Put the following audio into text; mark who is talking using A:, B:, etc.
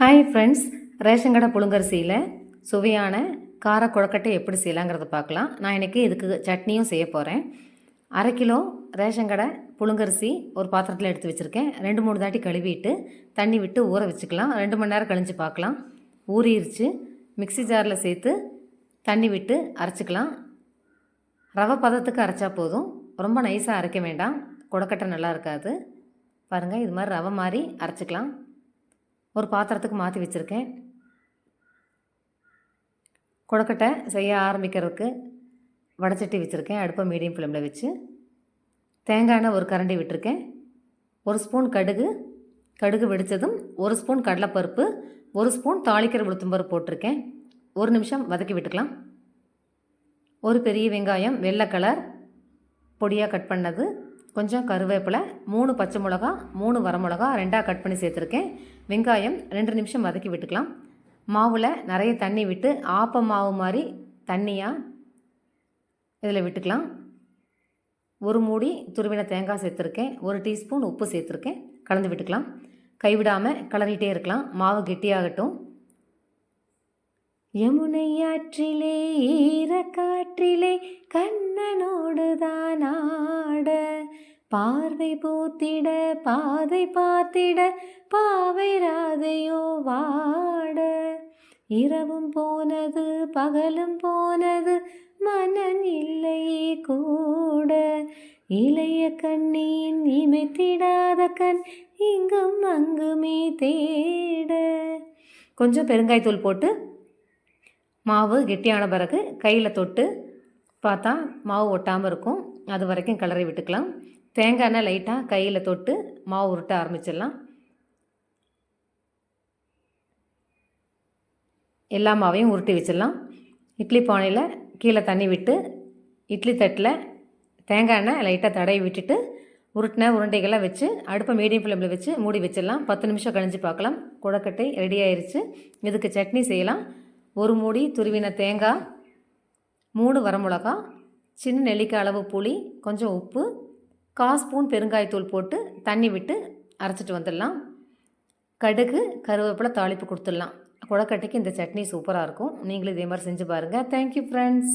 A: Hi friends ration கடை புழுங்கரிசியில் சுவையான கார குழக்கட்டை எப்படி செய்யலாங்கிறத பார்க்கலாம். நான் இன்றைக்கி இதுக்கு சட்னியும் செய்ய போகிறேன் அரை கிலோ ரேஷன் கடை புழுங்கரிசி ஒரு பாத்திரத்தில் எடுத்து வச்சுருக்கேன். ரெண்டு மூணு தாட்டி கழுவிட்டு தண்ணி விட்டு ஊற வச்சுக்கலாம். ரெண்டு மணி நேரம் கழிஞ்சு பார்க்கலாம். ஊறிடுச்சு மிக்ஸி ஜாரில் சேர்த்து தண்ணி விட்டு அரைச்சிக்கலாம். ரவை பதத்துக்கு அரைச்சா போதும். ரொம்ப நைஸாக அரைக்க வேண்டாம். குழக்கட்டை நல்லா இருக்காது. பாருங்கள் இது மாதிரி ரவை மாதிரி அரைச்சிக்கலாம். ஒரு பாத்திரத்துக்கு மாற்றி வச்சுருக்கேன். கொழுக்கட்டை செய்ய ஆரம்பிக்கிறதுக்கு வடச்சட்டி வச்சுருக்கேன். அடுப்பை மீடியம் ஃப்ளேமில் வச்சு. தேங்காய் எண்ணெய் ஒரு கரண்டி விட்டுருக்கேன். ஒரு ஸ்பூன் கடுகு. கடுகு வெடித்ததும் ஒரு ஸ்பூன் கடலைப்பருப்பு. ஒரு ஸ்பூன் தாளிக்கிற உளுத்தம்பருப்பு போட்டிருக்கேன். ஒரு நிமிஷம் வதக்கி விட்டுக்கலாம். ஒரு பெரிய வெங்காயம் வெள்ளை கலர் பொடியாக கட் பண்ணது. கொஞ்சம் கருவேப்பிலை மூணு பச்சை மிளகா மூணு வரமிளகா ரெண்டாக கட் பண்ணி சேர்த்துருக்கேன். வெங்காயம் ரெண்டு நிமிஷம் வதக்கி விட்டுக்கலாம். மாவில் நிறைய தண்ணி விட்டு ஆப்ப மாவு மாதிரி தண்ணியாக இதில் விட்டுக்கலாம். ஒரு மூடி துருவின தேங்காய் சேர்த்துருக்கேன். ஒரு டீஸ்பூன் உப்பு சேர்த்துருக்கேன். கலந்து விட்டுக்கலாம். கைவிடாமல் கலரிட்டே இருக்கலாம். மாவு கெட்டியாகட்டும். யமுனை ஆற்றிலே ஈரக்காற்றிலே கண்ணனோடுதான். பார்வை பூத்திட பாதை பார்த்திட பாவை ராதையோ வாட. இரவும் போனது பகலும் போனது மனன் இல்லையே கூட. இளைய கண்ணின் இமைத்திடாத கண் இங்கும் அங்குமே தேட. கொஞ்சம் பெருங்காய்த்தூள் போட்டு மாவு கெட்டியான பிறகு கையில் தொட்டு பார்த்தா மாவு ஒட்டாமல் இருக்கும். அது வரைக்கும் கிளறி விட்டுக்கலாம். தேங்காய் எண்ணெய் லைட்டாக கையில் தொட்டு மாவு உருட்ட ஆரம்பிச்சிடலாம். எல்லா மாவையும் உருட்டி வச்சிடலாம். இட்லி பானையில் கீழே தண்ணி விட்டு இட்லி தட்டில் தேங்காய் எண்ணெய் லைட்டாக தடவி விட்டுட்டு உருட்டின உருண்டைகளை வச்சு அடுப்பை மீடியம் ஃப்ளேமில் வச்சு மூடி வச்சிடலாம். பத்து நிமிஷம் கழிஞ்சு பார்க்கலாம். குழக்கட்டை ரெடி ஆயிடுச்சு இதுக்கு சட்னி செய்யலாம். ஒரு மூடி துருவின தேங்காய் மூணு வரமிளகா சின்ன நெல்லிக்காய் அளவு புளி கொஞ்சம் உப்பு கால் ஸ்பூன் பெருங்காயத்தூள் போட்டு தண்ணி விட்டு அரைச்சிட்டு வந்துடலாம். கடுகு கருவேப்பிலை தாளிப்பு கொடுத்துடலாம். குழக்கட்டைக்கு இந்த சட்னி சூப்பராக இருக்கும். நீங்களும் இதே மாதிரி செஞ்சு பாருங்கள் தேங்க்யூ ஃப்ரெண்ட்ஸ்